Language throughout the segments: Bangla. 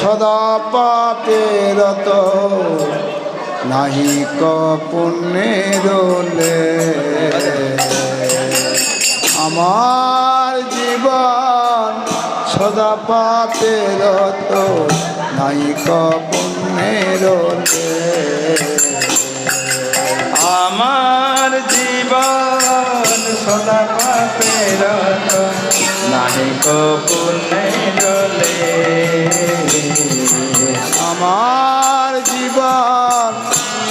সদা পাপে রত। নাহি ক পুণ্যের আমার জীবন সদা পাপে রত। নাহি ক নাহি কপুনে রলে আমার জীবন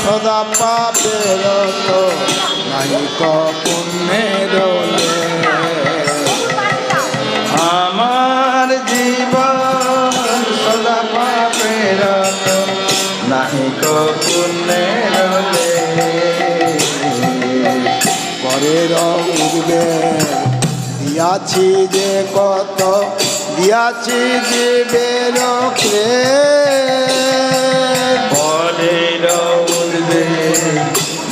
সদা পাপেরত নাহি ক পুণ্যের দিয়াছি যে কত দিয়াছি জীবের পরের উঠবে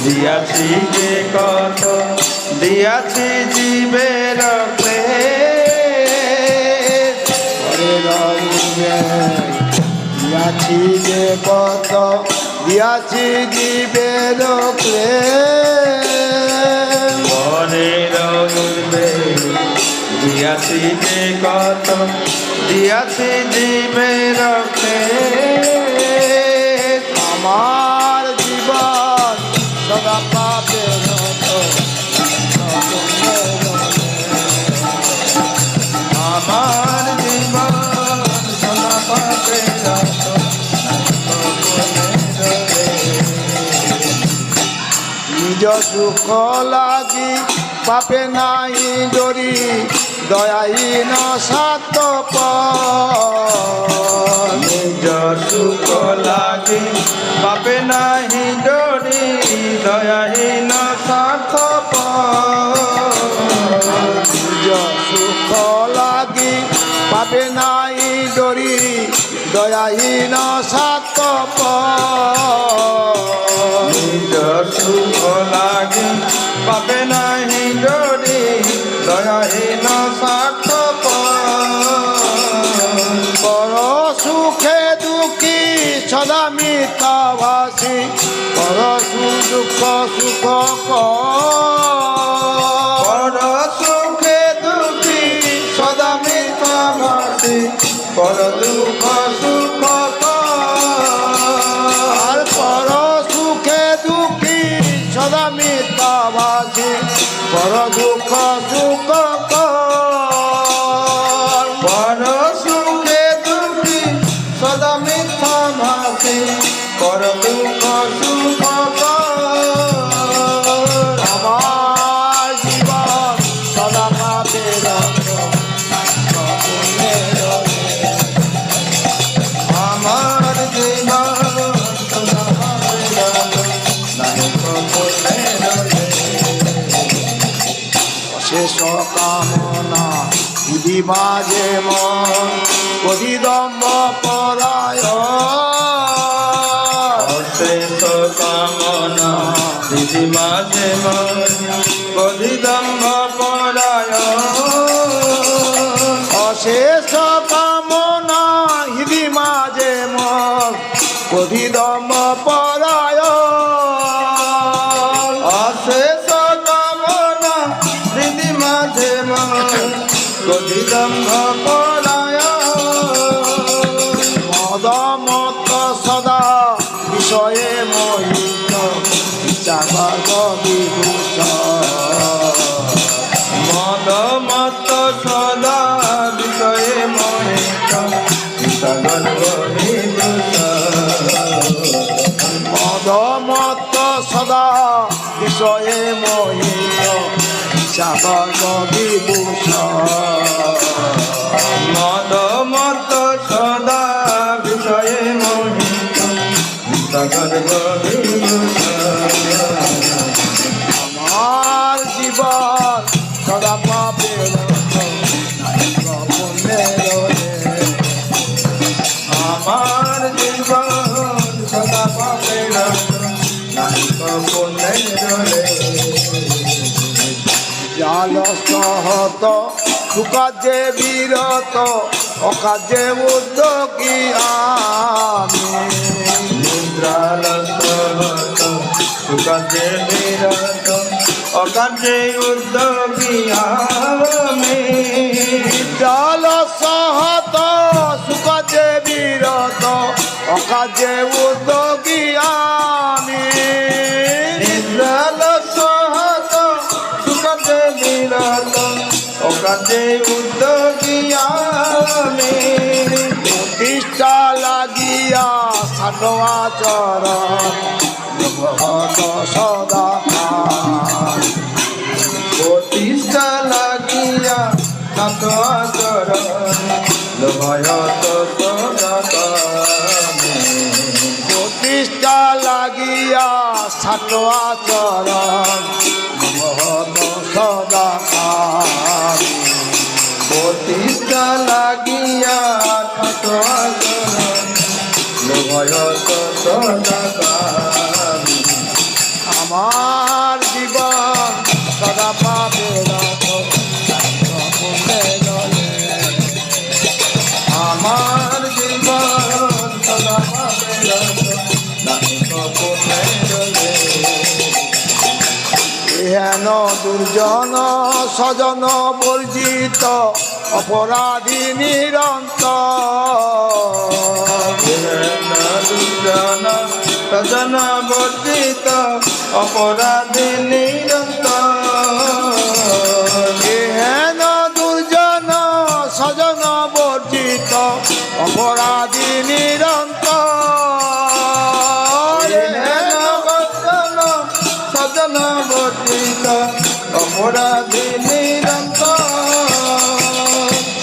দিয়াছি যে কত দিয়াছি জীবের উঠবে দিয়াছি যে কত দিয়াছি জীবের মনের দিয়াছি যে কত দিয়াছি জীবের ক্লেশ। আমার জীবন সদা পাপের আমার জীবন সদা রত, নিজ সুখ লাগি পাপে নাই ডরি দয়াহীন সাত নিজ সুখ লাগে পাপে নাহি ডরি দয়াহীন স্বার্থ নিজ সুখ লাগি পাপে নাই ডরি দয়াহীন সাত নিজ সুখ লাগে পাবে নাহি সুখ সুখ বড় সুখে দুঃখী সদা মিথ্যা মাটি বড় দুঃখ সুখ মাঝে মন অধিদম্ব পরায় অশেষ কামনা দিদি মন মধিদম্ভ সদা বিষয়ে মোহিত জাগত বিভূষণ। মদ সহত সুকার্যে বিরত অকার্যে উদ্যোগী আমি। নিদ্রালসহত সুকাজে বিরত অকাজে উদ্যোগী আমি। জল সহত সুকার্যে বিরত অকার্যে উদ্যোগী আমি। নিদ্রালসহত সুকাজে বিরত অকাজে উদ্যোগী আমি প্রতিষ্ঠা লাগিয়া আচরণ ভগবত সদা প্রতিষ্ঠা লাগিয়া আচরণ লোভয়ত সদাকামে প্রতিষ্ঠা লাগিয়া সাধ আচরণ লাগিয়া লোভয়ত সদাকামে আমার জীবন সদা পাবে আমার জীবন সদা পাবে হেন দুর্জন সজন বর্জিত অপরাধী নিরন্তর। দুজন সজন বর্জিত অপরাধী নিরন্তর।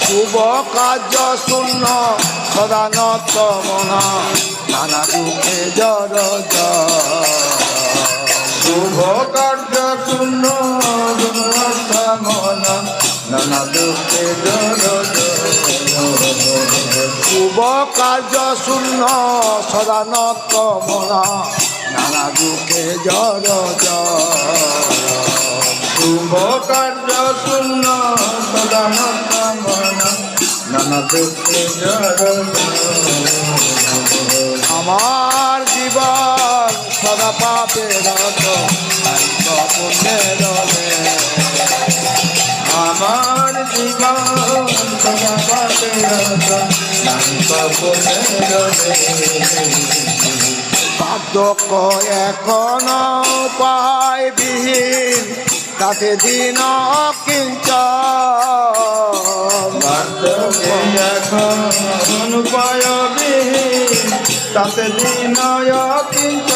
শুভ কার্য শূন্য সদানত মনা, নানা দুঃখে জর শুভ কার্য শূন্য মন, নানা দুঃখে জড় শুভ কার্য শূন্য সদানত মনা, নানা দুঃখে জর শুভ আমার জীবন সদা পাপে আমার জীবন সদা নাহিক পুণ্যের এখন উপায় বিহীন তাতে দিন কিঞ্চন বার্ধক্যে এখন উপায়বিহীন তাতে দিনয় কিঞ্চ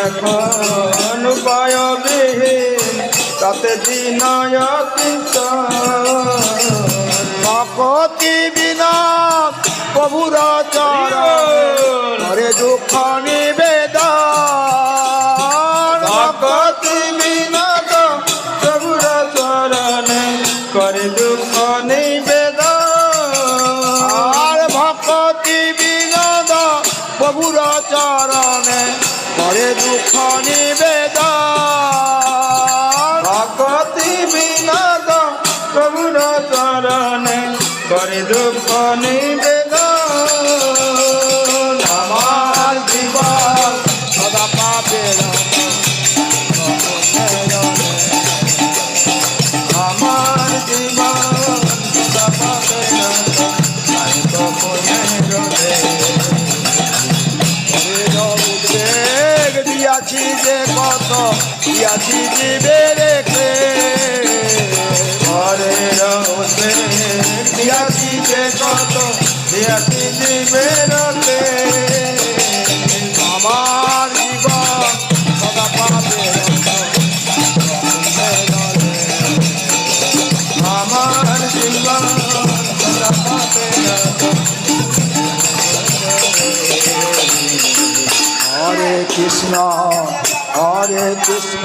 এখন উপায় বিহীন তাতে দিন ভকতি বিনা চরণ করে দুঃখ নিবেদন। ভগতি বিনোদ প্রভুর চরণে করে দুঃখ নিবেদন। আর ভকতি বিনোদ প্রভুর চরণে করে দুঃখ করে দুঃখ নিবেদন আমার জীবন সদা পাপের আমার জীবন সদা পাবে নাই কখনের রে উদ্বেগ দিয়াছি যে কত, দিয়াছি জীবে রেখে ঘরে রহতে দিয়াছি যে কত দিয়াছি জীবেরতে আমার জীবন সদা পাবে আমার জীবন সদা পাবে হরে কৃষ্ণ হরে কৃষ্ণ।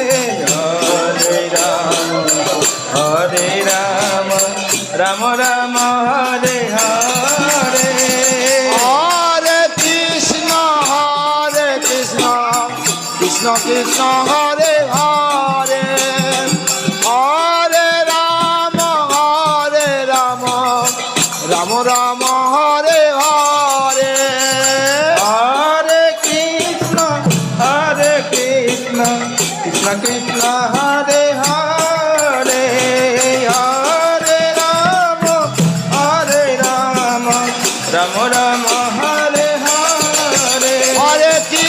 হরে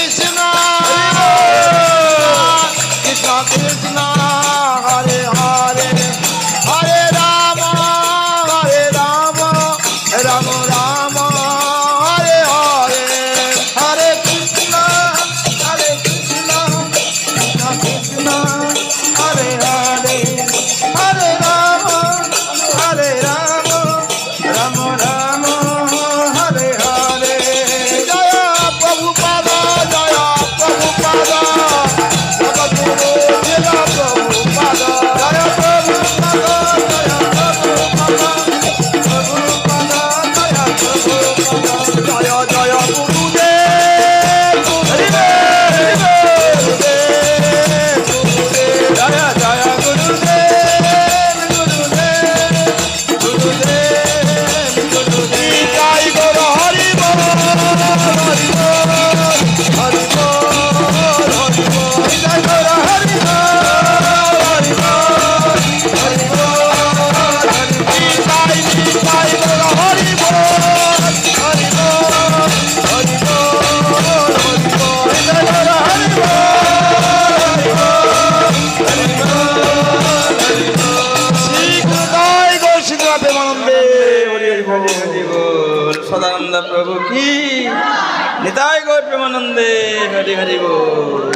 সদানন্দ প্রভু